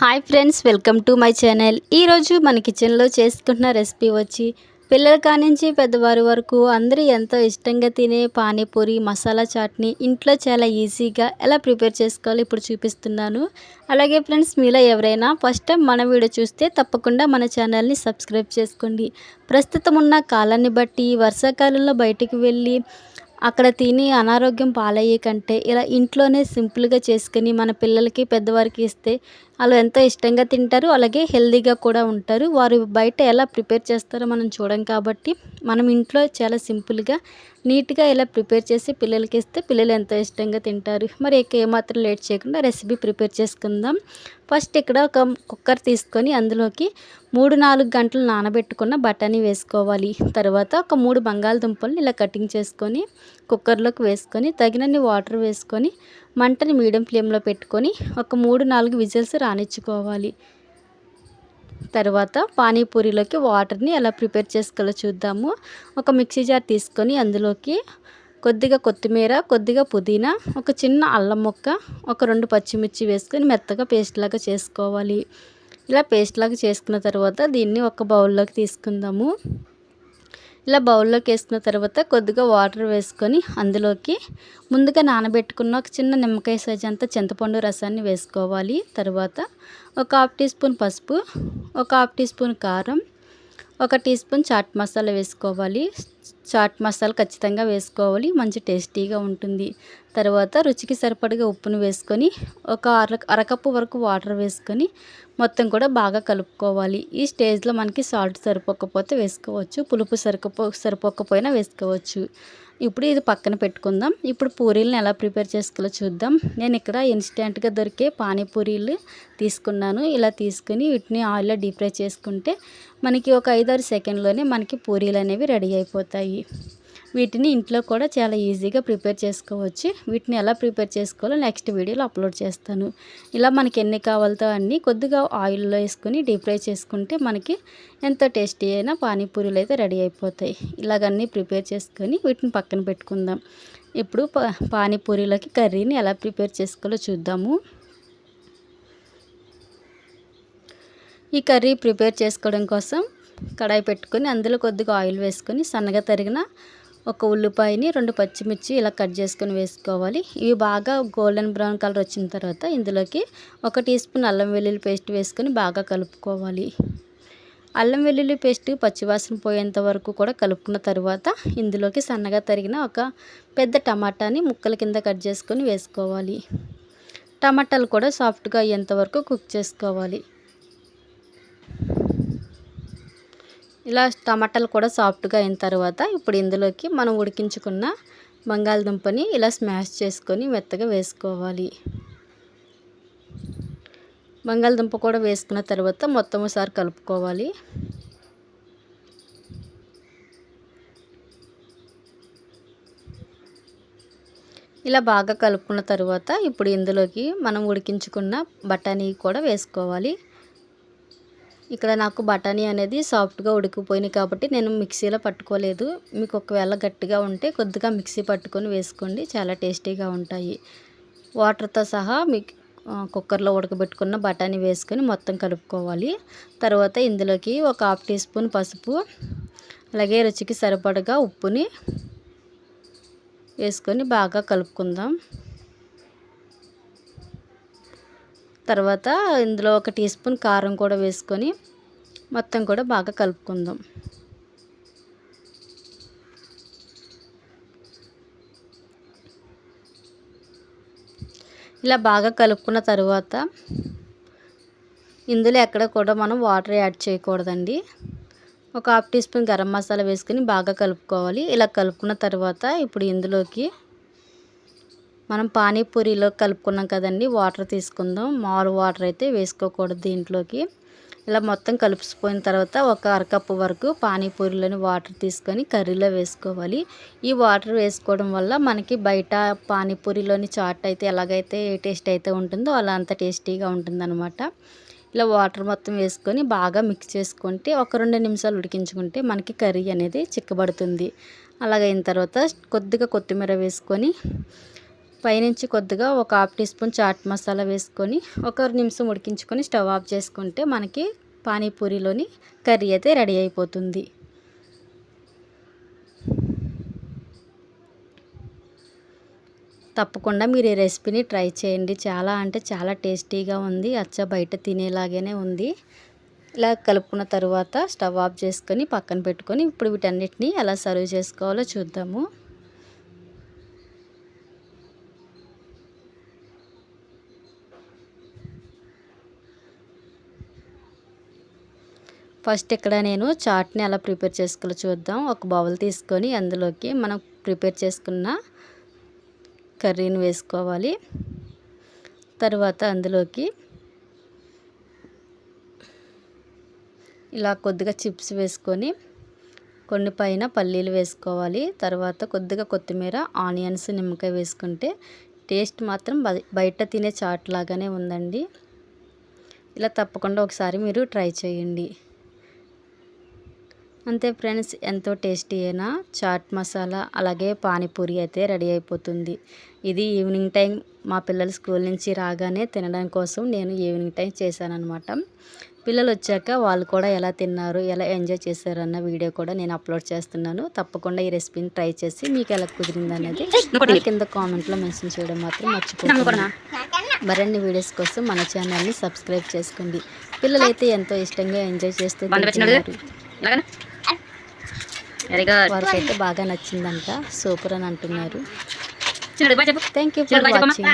Hi friends welcome to my channel. ఈరోజు మన కిచెన్లో చేసుకుంటున్న రెసిపీ వచ్చి పిల్లల కానించి పెద్దవారి వరకు అందరూ ఎంతో ఇష్టంగా తినే పానీపూరి మసాలా చాట్ని ఇంట్లో చాలా ఈజీగా ఎలా ప్రిపేర్ చేసుకోవాలో ఇప్పుడు చూపిస్తున్నాను. అలాగే ఫ్రెండ్స్ మీలో ఎవరైనా ఫస్ట్ టైం మన వీడియో చూస్తే తప్పకుండా మన ఛానల్ని సబ్స్క్రైబ్ చేసుకోండి. ప్రస్తుతం ఉన్న కాలాన్ని బట్టి వర్షాకాలంలో బయటికి వెళ్ళి అక్కడ తిని అనారోగ్యం పాలయ్యే కంటే ఇలా ఇంట్లోనే సింపుల్గా చేసుకుని మన పిల్లలకి పెద్దవారికి ఇస్తే వాళ్ళు ఎంతో ఇష్టంగా తింటారు. అలాగే హెల్దీగా కూడా ఉంటారు. వారు బయట ఎలా ప్రిపేర్ చేస్తారో మనం చూడం కాబట్టి మనం ఇంట్లో చాలా సింపుల్గా నీట్గా ఇలా ప్రిపేర్ చేసి పిల్లలకి ఇస్తే పిల్లలు ఎంతో ఇష్టంగా తింటారు. మరి ఇక ఏమాత్రం లేట్ చేయకుండా రెసిపీ ప్రిపేర్ చేసుకుందాం. ఫస్ట్ ఇక్కడ ఒక కుక్కర్ తీసుకొని అందులోకి మూడు నాలుగు గంటలు నానబెట్టుకున్న బఠానీ వేసుకోవాలి. తర్వాత ఒక మూడు బంగాళదుంపలను ఇలా కటింగ్ చేసుకొని కుక్కర్లోకి వేసుకొని తగినన్ని వాటర్ వేసుకొని మంటని మీడియం ఫ్లేమ్లో పెట్టుకొని ఒక మూడు నాలుగు విజిల్స్ రానిచ్చుకోవాలి. తర్వాత పానీపూరిలోకి వాటర్ని ఎలా ప్రిపేర్ చేసుకోవాలో చూద్దాము. ఒక మిక్సీ జార్ తీసుకొని అందులోకి కొద్దిగా కొత్తిమీర కొద్దిగా పుదీనా ఒక చిన్న అల్లం ముక్క ఒక రెండు పచ్చిమిర్చి వేసుకొని మెత్తగా పేస్ట్ లాగా చేసుకోవాలి. ఇలా పేస్ట్ లాగా చేసుకున్న తర్వాత దీన్ని ఒక బౌల్లోకి తీసుకుందాము. ఇలా బౌల్లోకి వేసుకున్న తర్వాత కొద్దిగా వాటర్ వేసుకొని అందులోకి ముందుగా నానబెట్టుకున్న ఒక చిన్న నిమ్మకాయ సైజ్ అంతా చింతపండు రసాన్ని వేసుకోవాలి. తర్వాత ఒక హాఫ్ టీ స్పూన్ పసుపు ఒక హాఫ్ టీ స్పూన్ కారం ఒక టీ స్పూన్ చాట్ మసాలా వేసుకోవాలి. చాట్ మసాలా ఖచ్చితంగా వేసుకోవాలి. మంచి టేస్టీగా ఉంటుంది. తర్వాత రుచికి సరిపడగా ఉప్పును వేసుకొని ఒక అర అరకప్పు వరకు వాటర్ వేసుకొని మొత్తం కూడా బాగా కలుపుకోవాలి. ఈ స్టేజ్లో మనకి సాల్ట్ సరిపోకపోతే వేసుకోవచ్చు. పులుపు సరిపో సరిపోకపోయినా వేసుకోవచ్చు. ఇప్పుడు ఇది పక్కన పెట్టుకుందాం. ఇప్పుడు పూరీలను ఎలా ప్రిపేర్ చేసుకోవాలో చూద్దాం. నేను ఇక్కడ ఇన్స్టెంట్గా దొరికే పానీపూరీలు తీసుకున్నాను. ఇలా తీసుకుని వీటిని ఆయిల్లో డీప్ ఫ్రై చేసుకుంటే మనకి ఒక ఐదారు సెకండ్లోనే మనకి పూరీలు అనేవి రెడీ అయిపోతాయి. వీటిని ఇంట్లో కూడా చాలా ఈజీగా ప్రిపేర్ చేసుకోవచ్చు. వీటిని ఎలా ప్రిపేర్ చేసుకోవాలో నెక్స్ట్ వీడియోలో అప్లోడ్ చేస్తాను. ఇలా మనకి ఎన్ని కావాలతో అన్ని కొద్దిగా ఆయిల్లో వేసుకొని డీప్ ఫ్రై చేసుకుంటే మనకి ఎంతో టేస్టీ అయినా పానీపూరీలు అయితే రెడీ అయిపోతాయి. ఇలాగన్నీ ప్రిపేర్ చేసుకొని వీటిని పక్కన పెట్టుకుందాం. ఇప్పుడు పానీపూరీలోకి కర్రీని ఎలా ప్రిపేర్ చేసుకోవాలో చూద్దాము. ఈ కర్రీ ప్రిపేర్ చేసుకోవడం కోసం కడాయి పెట్టుకొని అందులో కొద్దిగా ఆయిల్ వేసుకొని సన్నగా తరిగిన ఒక ఉల్లిపాయని రెండు పచ్చిమిర్చి ఇలా కట్ చేసుకొని వేసుకోవాలి. ఇవి బాగా గోల్డెన్ బ్రౌన్ కలర్ వచ్చిన తర్వాత ఇందులోకి ఒక టీ స్పూన్ అల్లం వెల్లుల్లి పేస్ట్ వేసుకొని బాగా కలుపుకోవాలి. అల్లం వెల్లుల్లి పేస్ట్ పచ్చివాసన పోయేంత వరకు కూడా కలుపుకున్న తర్వాత ఇందులోకి సన్నగా తరిగిన ఒక పెద్ద టమాటాని ముక్కల కింద కట్ చేసుకొని వేసుకోవాలి. టమాటాలు కూడా సాఫ్ట్గా అయ్యేంత వరకు కుక్ చేసుకోవాలి. ఇలా టమాటాలు కూడా సాఫ్ట్గా అయిన తర్వాత ఇప్పుడు ఇందులోకి మనం ఉడికించుకున్న బంగాళదుంపని ఇలా స్మాష్ చేసుకొని మెత్తగా వేసుకోవాలి. బంగాళదుంప కూడా వేసుకున్న తర్వాత మొత్తం ఒకసారి కలుపుకోవాలి. ఇలా బాగా కలుపుకున్న తర్వాత ఇప్పుడు ఇందులోకి మనం ఉడికించుకున్న బఠానీ కూడా వేసుకోవాలి. ఇక్కడ నాకు బఠానీ అనేది సాఫ్ట్గా ఉడికిపోయినాయి కాబట్టి నేను మిక్సీలో పట్టుకోలేదు. మీకు ఒకవేళ గట్టిగా ఉంటే కొద్దిగా మిక్సీ పట్టుకొని వేసుకోండి. చాలా టేస్టీగా ఉంటాయి. వాటర్తో సహా మీకు కుక్కర్లో ఉడకబెట్టుకున్న బఠానీ వేసుకొని మొత్తం కలుపుకోవాలి. తర్వాత ఇందులోకి ఒక హాఫ్ టీ స్పూన్ పసుపు అలాగే రుచికి సరిపడగా ఉప్పుని వేసుకొని బాగా కలుపుకుందాం. తర్వాత ఇందులో ఒక టీ స్పూన్ కారం కూడా వేసుకొని మొత్తం కూడా బాగా కలుపుకుందాం. ఇలా బాగా కలుపుకున్న తర్వాత ఇందులో ఎక్కడ కూడా మనం వాటర్ యాడ్ చేయకూడదండి. ఒక half teaspoon garam masala వేసుకుని బాగా కలుపుకోవాలి. ఇలా కలుపుకున్న తర్వాత ఇప్పుడు ఇందులోకి మనం పానీపూరిలో కలుపుకున్నాం కదండి వాటర్ తీసుకుందాం. మారు వాటర్ అయితే వేసుకోకూడదు దీంట్లోకి. ఇలా మొత్తం కలిసిపోయిన తర్వాత ఒక అరకప్పు వరకు పానీపూరిలోని వాటర్ తీసుకొని కర్రీలో వేసుకోవాలి. ఈ వాటర్ వేసుకోవడం వల్ల మనకి బయట పానీపూరిలోని చాట్ అయితే ఎలాగైతే ఏ టేస్ట్ అయితే ఉంటుందో అలా అంత టేస్టీగా ఉంటుందన్నమాట. ఇలా వాటర్ మొత్తం వేసుకొని బాగా మిక్స్ చేసుకుంటే ఒక రెండు నిమిషాలు ఉడికించుకుంటే మనకి కర్రీ అనేది చిక్కబడుతుంది. అలాగైన తర్వాత కొద్దిగా కొత్తిమీర వేసుకొని పైనుంచి కొద్దిగా ఒక half teaspoon chaat masala వేసుకొని ఒక నిమిషం ఉడికించుకొని స్టవ్ ఆఫ్ చేసుకుంటే మనకి పానీపూరిలోని కర్రీ అయితే రెడీ అయిపోతుంది. తప్పకుండా మీరు ఈ రెసిపీని ట్రై చేయండి. చాలా అంటే చాలా టేస్టీగా ఉంది. అచ్చ బయట తినేలాగానే ఉంది. ఇలా కలుపుకున్న తర్వాత స్టవ్ ఆఫ్ చేసుకొని పక్కన పెట్టుకొని ఇప్పుడు వీటన్నిటిని ఎలా సర్వ్ చేసుకోవాలో చూద్దాము. ఫస్ట్ ఇక్కడ నేను చాట్ని ఎలా ప్రిపేర్ చేసుకోవాలో చూద్దాం. ఒక బౌల్ తీసుకొని అందులోకి మనం ప్రిపేర్ చేసుకున్న కర్రీని వేసుకోవాలి. తర్వాత అందులోకి ఇలా కొద్దిగా చిప్స్ వేసుకొని కొన్ని పైన పల్లీలు వేసుకోవాలి. తర్వాత కొద్దిగా కొత్తిమీర ఆనియన్స్ నిమ్మకాయ వేసుకుంటే టేస్ట్ మాత్రం బయట తినే చాట్ లాగానే ఉందండి. ఇలా తప్పకుండా ఒకసారి మీరు ట్రై చేయండి. అంతే ఫ్రెండ్స్ ఎంతో టేస్టీ అయినా చాట్ మసాలా అలాగే పానీపూరి అయితే రెడీ అయిపోతుంది. ఇది ఈవినింగ్ టైం మా పిల్లలు స్కూల్ నుంచి రాగానే తినడం కోసం నేను ఈవినింగ్ టైం చేశానమాట పిల్లలు వచ్చాక వాళ్ళు కూడా ఎలా తిన్నారు ఎలా ఎంజాయ్ చేశారు అన్న వీడియో కూడా నేను అప్లోడ్ చేస్తున్నాను. తప్పకుండా ఈ రెసిపీని ట్రై చేసి మీకు ఎలా కుదిరింది అనేది కింద కామెంట్లో మెన్షన్ చేయడం మాత్రం మర్చిపోకుండా. మరిన్ని వీడియోస్ కోసం మన ఛానల్ని సబ్స్క్రైబ్ చేసుకోండి. పిల్లలైతే ఎంతో ఇష్టంగా ఎంజాయ్ చేస్తూ వెరీ గుడ్ అయితే బాగా నచ్చిందంట. సూపర్ అని అంటున్నారు. Thank you for watching